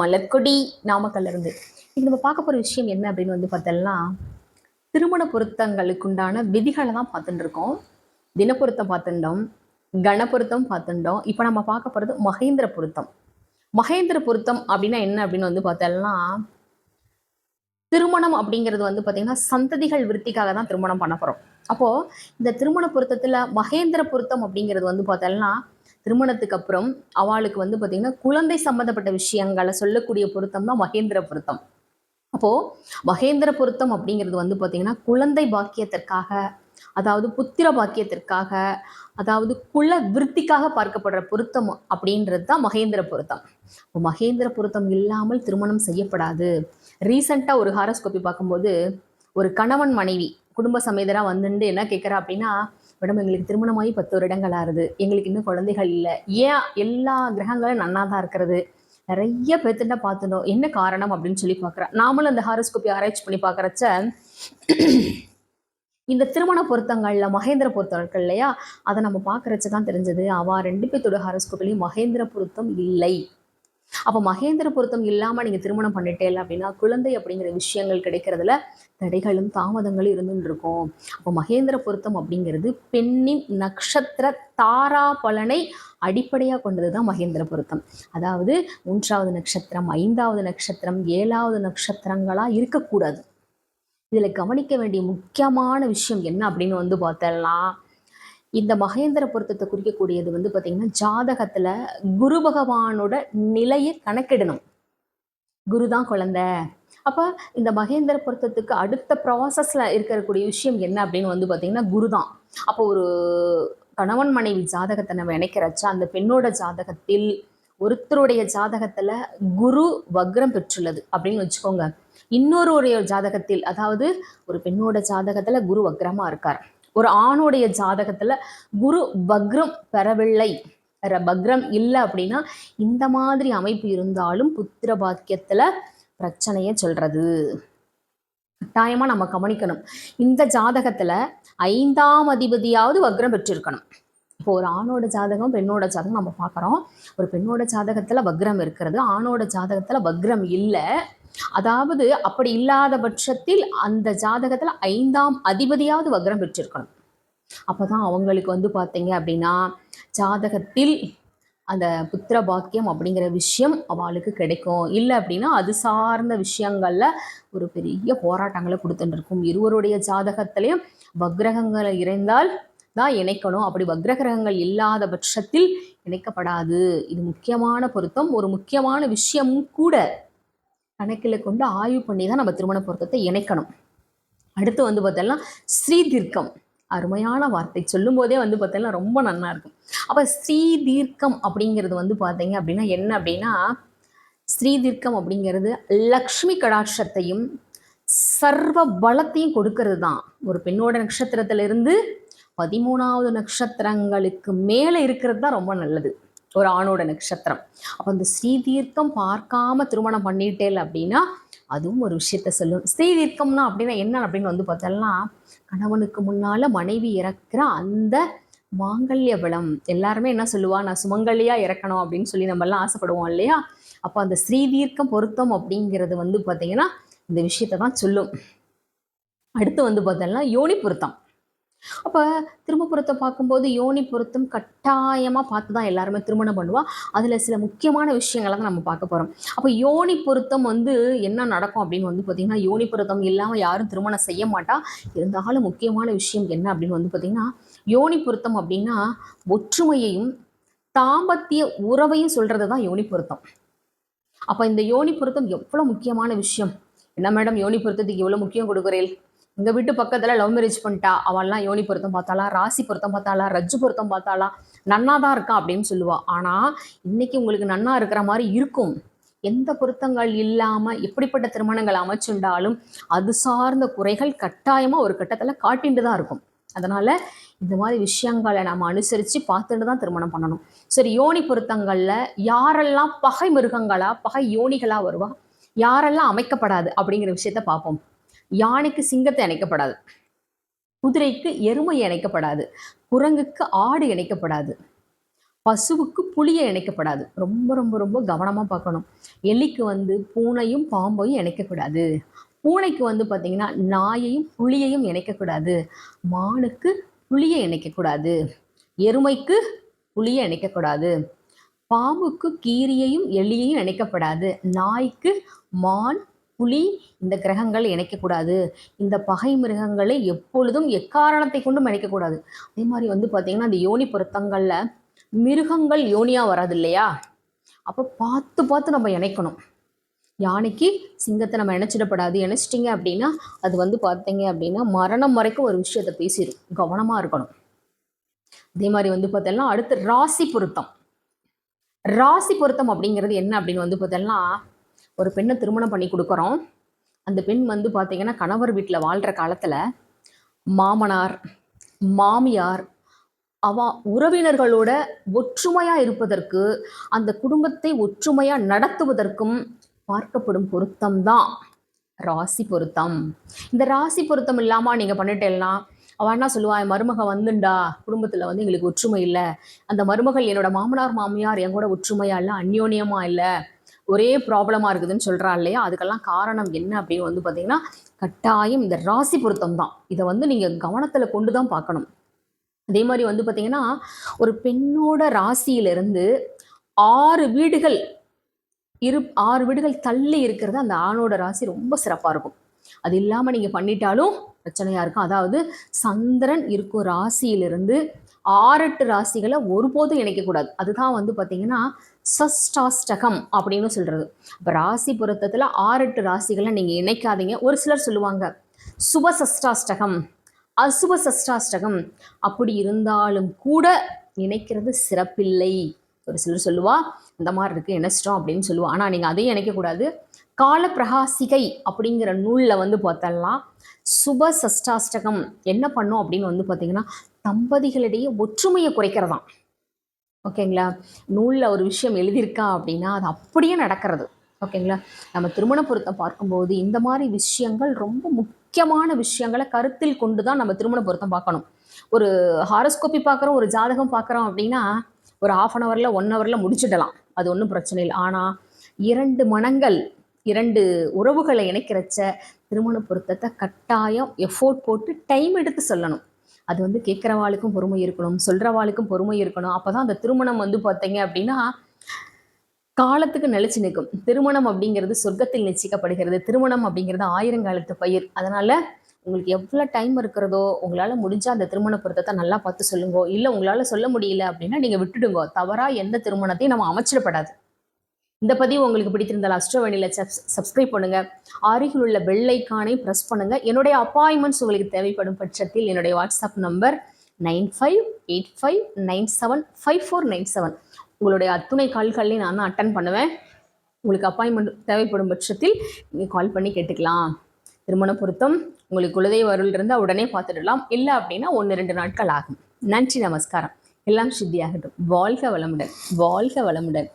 மலர்கொடி நாமக்கல்ல இருந்து. இது நம்ம பார்க்க போற விஷயம் என்ன அப்படின்னு வந்து பார்த்தோம்னா திருமண பொருத்தங்களுக்குண்டான விதிகளை தான் பார்த்துட்டு இருக்கோம். தினப்பொருத்தம் பார்த்துட்டோம் கணப்பொருத்தம் பார்த்துட்டோம். இப்போ நம்ம பார்க்க போகிறது மகேந்திர பொருத்தம். மகேந்திர பொருத்தம் அப்படின்னா என்ன அப்படின்னு வந்து பார்த்தோம்னா திருமணம் அப்படிங்கிறது வந்து பார்த்தீங்கன்னா சந்ததிகள் விருத்திக்காக தான் திருமணம் பண்ண போகிறோம் அப்போது இந்த திருமண பொருத்தத்தில் மகேந்திர பொருத்தம் அப்படிங்கிறது வந்து பார்த்தோம்னா திருமணத்துக்கு அப்புறம் அவளுக்கு வந்து பார்த்தீங்கன்னா குழந்தை சம்மந்தப்பட்ட விஷயங்களை சொல்லக்கூடிய பொருத்தம் தான் மகேந்திர பொருத்தம். அப்போது மகேந்திர பொருத்தம் அப்படிங்கிறது வந்து பார்த்தீங்கன்னா குழந்தை பாக்கியத்திற்காக அதாவது புத்திர பாக்கியத்திற்காக அதாவது குல விருத்திக்காக பார்க்கப்படுற பொருத்தம் அப்படின்றது தான் மகேந்திர பொருத்தம். இப்போ மகேந்திர பொருத்தம் இல்லாமல் திருமணம் செய்யப்படாது. ரீசண்டாக ஒரு ஹாரஸ்கோப்பி பார்க்கும்போது ஒரு கணவன் மனைவி குடும்ப சமேதராக வந்துட்டு என்ன கேட்குறா அப்படின்னா மேடம் எங்களுக்கு திருமணமாகி பத்து வருடங்கள் ஆறுது எங்களுக்கு இன்னும் குழந்தைகள் இல்லை. ஏன் எல்லா கிரகங்களும் நன்னா தான் இருக்கிறது? நிறைய பேர்த்துட்ட பார்த்துட்டோம் என்ன காரணம் அப்படின்னு சொல்லி பார்க்குறேன் நாமளும் அந்த ஹாரோஸ்கோப்பி ஆராய்ச்சி பண்ணி பார்க்குறச்ச இந்த திருமண பொருத்தங்கள்ல மகேந்திர பொருத்தம் இருக்கு இல்லையா? அதை நம்ம பார்க்குறச்சு தான் தெரிஞ்சது. அவ ரெண்டு பேர்த்தோட ஹாரோஸ்கோப்லையும் மகேந்திர பொருத்தம் இல்லை. அப்போ மகேந்திர பொருத்தம் இல்லாமல் நீங்கள் திருமணம் பண்ணிட்டே அப்படின்னா குழந்தை அப்படிங்கிற விஷயங்கள் கிடைக்கிறதுல தடைகளும் தாமதங்களும் இருந்துட்டு இருக்கும். அப்போ மகேந்திர பொருத்தம் அப்படிங்கிறது பெண்ணின் நட்சத்திர தாரா பலனை அடிப்படையாக கொண்டது தான் மகேந்திர பொருத்தம். அதாவது மூன்றாவது நட்சத்திரம் ஐந்தாவது நட்சத்திரம் ஏழாவது நட்சத்திரங்களாக இருக்கக்கூடாது. இதில் கவனிக்க வேண்டிய முக்கியமான விஷயம் என்ன அப்படின்னு வந்து பார்த்தலாம் இந்த மகேந்திர பொருத்தத்தை குறிக்கக்கூடியது வந்து பார்த்திங்கன்னா ஜாதகத்தில் குரு பகவானோட நிலையை கணக்கிடணும். குரு தான் குழந்தை. அப்போ இந்த மகேந்திர பொருத்தத்துக்கு அடுத்த ப்ராசஸில் இருக்கக்கூடிய விஷயம் என்ன அப்படின்னு வந்து பார்த்திங்கன்னா குரு தான். அப்போ ஒரு கணவன் மனைவி ஜாதகத்தை நம்ம இணைக்கிறச்சா அந்த பெண்ணோட ஜாதகத்தில் ஒருத்தருடைய ஜாதகத்தில் குரு வக்ரம் பெற்றுள்ளது அப்படின்னு வச்சுக்கோங்க. இன்னொருடைய ஜாதகத்தில் அதாவது ஒரு பெண்ணோட ஜாதகத்தில் குரு வக்ரமாக இருக்கார். ஒரு ஆணுடைய ஜாதகத்தில் குரு வக்ரம் பெறவில்லை. பக்ரம் இல்லை அப்படின்னா இந்த மாதிரி அமைப்பு இருந்தாலும் புத்திர பாக்கியத்தில் பிரச்சனையை சொல்றது. கட்டாயமாக நம்ம கவனிக்கணும். இந்த ஜாதகத்தில் ஐந்தாம் அதிபதியாவது வக்ரம் பெற்றிருக்கணும். இப்போ ஒரு ஆணோட ஜாதகம் பெண்ணோட ஜாதகம் நம்ம பார்க்குறோம். ஒரு பெண்ணோட ஜாதகத்தில் வக்ரம் இருக்கிறது. ஆணோட ஜாதகத்தில் வக்ரம் இல்லை. அதாவது அப்படி இல்லாத பட்சத்தில் அந்த ஜாதகத்தில் ஐந்தாம் அதிபதியாவது வக்ரம் பெற்றிருக்கணும். அப்போ தான் அவங்களுக்கு வந்து பார்த்தீங்க அப்படின்னா ஜாதகத்தில் அந்த புத்திர பாக்கியம் அப்படிங்கிற விஷயம் அவளுக்கு கிடைக்கும். இல்லை அப்படின்னா அது சார்ந்த விஷயங்களில் ஒரு பெரிய போராட்டங்களை கொடுத்துட்டு இருக்கும். இருவருடைய ஜாதகத்திலையும் வக்ரகங்களை இறைந்தால் தான் இணைக்கணும். அப்படி வக்ரகிரகங்கள் இல்லாத பட்சத்தில் இணைக்கப்படாது. இது முக்கியமான பொருத்தம். ஒரு முக்கியமான விஷயமும் கூட கணக்கில் கொண்டு ஆய்வு பண்ணி தான் நம்ம திருமண பொருத்தத்தை இணைக்கணும். அடுத்து வந்து பார்த்தோம்னா ஸ்ரீதீர்க்கம். அருமையான வார்த்தை. சொல்லும் போதே வந்து பார்த்தோம்னா ரொம்ப நல்லா இருக்கும். அப்போ ஸ்ரீதீர்க்கம் அப்படிங்கிறது வந்து பார்த்தீங்க அப்படின்னா என்ன அப்படின்னா ஸ்ரீதீர்க்கம் அப்படிங்கிறது லக்ஷ்மி கடாட்சத்தையும் சர்வ பலத்தையும் கொடுக்கறது தான். ஒரு பெண்ணோட நட்சத்திரத்திலிருந்து பதிமூணாவது நட்சத்திரங்களுக்கு மேலே இருக்கிறது தான் ரொம்ப நல்லது. ஒரு ஆணோட நட்சத்திரம். அப்போ இந்த ஸ்ரீதீர்க்கம் பார்க்காம திருமணம் பண்ணிட்டேல் அப்படின்னா அதுவும் ஒரு விஷயத்த சொல்லும். ஸ்ரீதீர்க்கம்னா அப்படின்னா என்ன அப்படின்னு வந்து பார்த்தோம்னா கணவனுக்கு முன்னால மனைவி இறக்குற அந்த மாங்கல்ய பலம். எல்லாருமே என்ன சொல்லுவா? நான் சுமங்கலியாக இறக்கணும் அப்படின்னு சொல்லி நம்ம எல்லாம் ஆசைப்படுவோம் இல்லையா? அப்போ அந்த ஸ்ரீதீர்க்கம் பொருத்தம் அப்படிங்கிறது வந்து பார்த்தீங்கன்னா இந்த விஷயத்தை தான் சொல்லும். அடுத்து வந்து பார்த்தோம்னா யோனி பொருத்தம். அப்போ திரும்ப பொருத்தம் பார்க்கும்போது யோனி பொருத்தம் கட்டாயமாக பார்த்து தான் எல்லாருமே திருமணம் பண்ணுவா. அதில் சில முக்கியமான விஷயங்களை தான் நம்ம பார்க்க போகிறோம் அப்போ யோனி பொருத்தம் வந்து என்ன நடக்கும் அப்படின்னு வந்து பார்த்திங்கன்னா யோனி பொருத்தம் இல்லாமல் யாரும் திருமணம் செய்ய மாட்டா. இருந்தாலும் முக்கியமான விஷயம் என்ன அப்படின்னு வந்து பார்த்திங்கன்னா யோனி பொருத்தம் அப்படின்னா ஒற்றுமையையும் தாம்பத்திய உறவையும் சொல்கிறது தான் யோனி பொருத்தம். அப்போ இந்த யோனி பொருத்தம் எவ்வளோ முக்கியமான விஷயம்? என்ன மேடம் யோனி பொருத்தத்துக்கு எவ்வளோ முக்கியம் கொடுக்குறேன் எங்க வீட்டு பக்கத்துல லவ் மேரேஜ் பண்ணிட்டா அவள்லாம் யோனி பொருத்தம் பார்த்தாளா ராசி பொருத்தம் பார்த்தாளா ரஜ்ஜு பொருத்தம் பார்த்தாளா நன்னா தான் இருக்கா அப்படின்னு சொல்லுவா. ஆனா இன்னைக்கு உங்களுக்கு நன்னா இருக்கிற மாதிரி இருக்கும். எந்த பொருத்தங்கள் இல்லாம எப்படிப்பட்ட திருமணங்கள் அமைச்சுண்டாலும் அது சார்ந்த குறைகள் கட்டாயமா ஒரு கட்டத்துல காட்டிட்டு தான் இருக்கும். அதனால இந்த மாதிரி விஷயங்களை நம்ம அனுசரித்து பார்த்துட்டு தான் திருமணம் பண்ணணும். சரி யோனி பொருத்தங்களில் யாரெல்லாம் பகை மிருகங்களா பகை யோனிகளாக வருவா? யாரெல்லாம் அமைக்கப்படாது அப்படிங்கிற விஷயத்த பார்ப்போம். யானைக்கு சிங்கத்தை இணைக்கப்படாது குதிரைக்கு எருமை இணைக்கப்படாது குரங்குக்கு ஆடு இணைக்கப்படாது பசுவுக்கு புளியை இணைக்கப்படாது ரொம்ப ரொம்ப ரொம்ப கவனமாக பார்க்கணும். எலிக்கு வந்து பூனையும் பாம்பையும் இணைக்கக்கூடாது பூனைக்கு வந்து பார்த்தீங்கன்னா நாயையும் புளியையும் இணைக்கக்கூடாது மானுக்கு புளியை இணைக்கக்கூடாது எருமைக்கு புளியை இணைக்கக்கூடாது பாம்புக்கு கீரியையும் எலியையும் இணைக்கப்படாது நாய்க்கு மான் புலி இந்த கிரகங்கள் இணைக்கக்கூடாது இந்த பகை மிருகங்களை எப்பொழுதும் எக்காரணத்தை கொண்டும் இணைக்கக்கூடாது அதே மாதிரி வந்து பார்த்தீங்கன்னா அந்த யோனி பொருத்தங்களில் மிருகங்கள் யோனியாக வராது இல்லையா? அப்போ பார்த்து பார்த்து நம்ம இணைக்கணும். யானைக்கு சிங்கத்தை நம்ம இணைச்சிடப்படாது. இணைச்சிட்டிங்க அப்படின்னா அது வந்து பார்த்தீங்க அப்படின்னா மரணம் வரைக்கும் ஒரு விஷயத்தை பேசிடும் கவனமாக இருக்கணும். அதே மாதிரி வந்து பார்த்தோம்னா அடுத்து ராசி பொருத்தம். ராசி பொருத்தம் அப்படிங்கிறது என்ன அப்படின்னு வந்து பார்த்தோம்னா ஒரு பெண்ணை திருமணம் பண்ணி கொடுக்குறோம். அந்த பெண் வந்து பார்த்தீங்கன்னா கணவர் வீட்டில் வாழ்கிற காலத்தில் மாமனார் மாமியார் அவ உறவினர்களோட ஒற்றுமையாக இருப்பதற்கு அந்த குடும்பத்தை ஒற்றுமையாக நடத்துவதற்கும் பார்க்கப்படும் பொருத்தம் தான் ராசி பொருத்தம். இந்த ராசி பொருத்தம் இல்லாமல் நீங்கள் பண்ணிட்டேன்னா அவள் என்ன சொல்லுவா என் மருமக வந்துண்டா குடும்பத்தில் வந்து எங்களுக்கு ஒற்றுமை இல்லை. அந்த மருமகள் என்னோட மாமனார் மாமியார் என் கூட ஒற்றுமையா இல்லை அந்யோன்யமாக இல்லை. ஒரே ப்ராப்ளமாக இருக்குதுன்னு சொல்கிறா இல்லையா? அதுக்கெல்லாம் காரணம் என்ன அப்படின்னு வந்து பார்த்தீங்கன்னா கட்டாயம் இந்த ராசி பொருத்தம் தான் இதை வந்து நீங்கள் கவனத்தில் கொண்டு தான் பார்க்கணும். அதே மாதிரி வந்து பார்த்தீங்கன்னா ஒரு பெண்ணோட ராசியிலிருந்து ஆறு வீடுகள் இரு ஆறு வீடுகள் தள்ளி இருக்கிறது அந்த ஆணோட ராசி ரொம்ப சிறப்பாக இருக்கும். அது இல்லாமல் நீங்கள் பண்ணிட்டாலும் பிரச்சனையாக இருக்கும். அதாவது சந்திரன் இருக்கும் ராசியிலிருந்து ஆறெட்டு ராசிகளை ஒருபோதும் இணைக்கக்கூடாது. அதுதான் வந்து பார்த்தீங்கன்னா சஷ்டாஷ்டகம் அப்படின்னு சொல்கிறது இப்போ ராசி பொருத்தத்தில் ஆறெட்டு ராசிகளை நீங்கள் இணைக்காதீங்க. ஒரு சிலர் சொல்லுவாங்க சுப சஷ்டாஷ்டகம் அசுப சஷ்டாஷ்டகம். அப்படி இருந்தாலும் கூட இணைக்கிறது சிறப்பில்லை. ஒரு சிலர் சொல்லுவா இந்த மாதிரி இருக்குது இணைச்சிட்டோம் அப்படின்னு சொல்லுவா. ஆனால் நீங்கள் அதையும் இணைக்கக்கூடாது. காலப்பிரகாசிகை அப்படிங்கிற நூலில் வந்து பார்த்தலாம். சுப சஷ்டாஷ்டகம் என்ன பண்ணும் அப்படின்னு வந்து பார்த்தீங்கன்னா தம்பதிகளிடையே ஒற்றுமையை குறைக்கிறதாம். ஓகேங்களா? நூலில் ஒரு விஷயம் எழுதியிருக்கா அப்படின்னா அது அப்படியே நடக்கிறது. ஓகேங்களா? நம்ம திருமண பொருத்தம் பார்க்கும்போது இந்த மாதிரி விஷயங்கள் ரொம்ப முக்கியமான விஷயங்களை கருத்தில் கொண்டு தான் நம்ம திருமண பொருத்தம் பார்க்கணும். ஒரு ஹாரஸ்கோப்பி பார்க்குறோம் ஒரு ஜாதகம் பார்க்குறோம் அப்படின்னா ஒரு ஆஃப் அன் ஹவரில் ஒன் ஹவரில் முடிச்சிடலாம். அது ஒன்றும் பிரச்சனை இல்லை. ஆனால் இரண்டு மனங்கள் இரண்டு உறவுகளை இணைக்கிறச்ச திருமண பொருத்தத்தை கட்டாயம் எஃபோர்ட் போட்டு டைம் எடுத்து சொல்லணும். அது வந்து கேட்குறவாளுக்கும் பொறுமை இருக்கணும் சொல்கிறவாளுக்கும் பொறுமை இருக்கணும். அப்போ தான் அந்த திருமணம் வந்து பார்த்தீங்க அப்படின்னா காலத்துக்கு நிலைச்சு நிற்கும். திருமணம் அப்படிங்கிறது சொர்க்கத்தில் நிச்சயிக்கப்படுகிறது. திருமணம் அப்படிங்கிறது ஆயிரங்காலத்து பயிர். அதனால் உங்களுக்கு எவ்வளோ டைம் இருக்கிறதோ உங்களால் முடிஞ்சால் அந்த திருமண பொருத்தத்தை நல்லா பார்த்து சொல்லுங்க. இல்லை உங்களால் சொல்ல முடியல அப்படின்னா நீங்கள் விட்டுடுங்க. தவறாக எந்த திருமணத்தையும் நம்ம அமைச்சிடப்படாது. இந்த பதிவு உங்களுக்கு பிடித்திருந்தால் அஸ்ட்ரோவனியில் சப்ஸ் சப்ஸ்கிரைப் பண்ணுங்கள் அருகில் உள்ள பெல்லைக்கானை ப்ரெஸ் பண்ணுங்கள் என்னுடைய அப்பாயின்மெண்ட்ஸ் உங்களுக்கு தேவைப்படும் பட்சத்தில் என்னுடைய WhatsApp number nine five eight five nine seven five four nine seven உங்களுடைய அத்துணை கால்களையும் நான் தான் அட்டன் பண்ணுவேன். உங்களுக்கு அப்பாயின்மெண்ட் தேவைப்படும் பட்சத்தில் நீங்கள் கால் பண்ணி கேட்டுக்கலாம். திருமண பொருத்தம் உங்களுக்கு குலதெய்வ அருள் இருந்தால் உடனே பார்த்துடலாம். இல்லை அப்படின்னா ஒன்று ரெண்டு நாட்கள் ஆகும். நன்றி நமஸ்காரம். எல்லாம் சித்தியாகட்டும். வாழ்க வளமுடன். வாழ்க வளமுடன்.